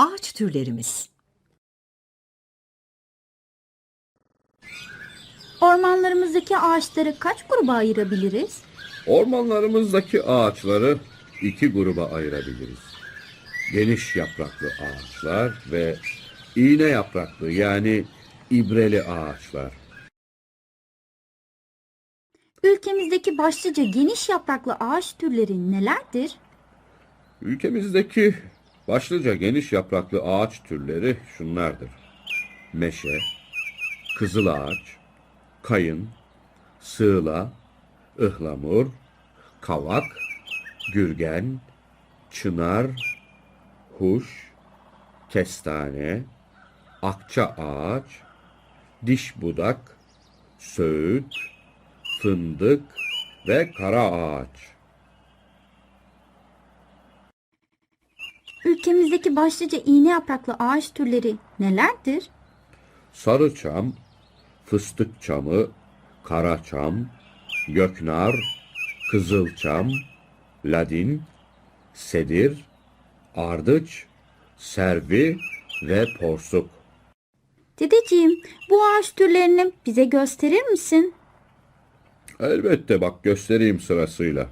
Ağaç türlerimiz. Ormanlarımızdaki ağaçları kaç gruba ayırabiliriz? Ormanlarımızdaki ağaçları iki gruba ayırabiliriz. Geniş yapraklı ağaçlar ve iğne yapraklı yani ibreli ağaçlar. Ülkemizdeki başlıca geniş yapraklı ağaç türleri nelerdir? Ülkemizdeki başlıca geniş yapraklı ağaç türleri şunlardır. Meşe, kızıl ağaç, kayın, sığla, ıhlamur, kavak, gürgen, çınar, huş, kestane, akça ağaç, diş budak, söğüt, fındık ve kara ağaç. Ülkemizdeki başlıca iğne yapraklı ağaç türleri nelerdir? sarı çam, fıstık çamı, kara çam, göknar, kızılçam, ladin, sedir, ardıç, servi ve porsuk. Dedeciğim, bu ağaç türlerini bize gösterir misin? Elbette bak göstereyim sırasıyla.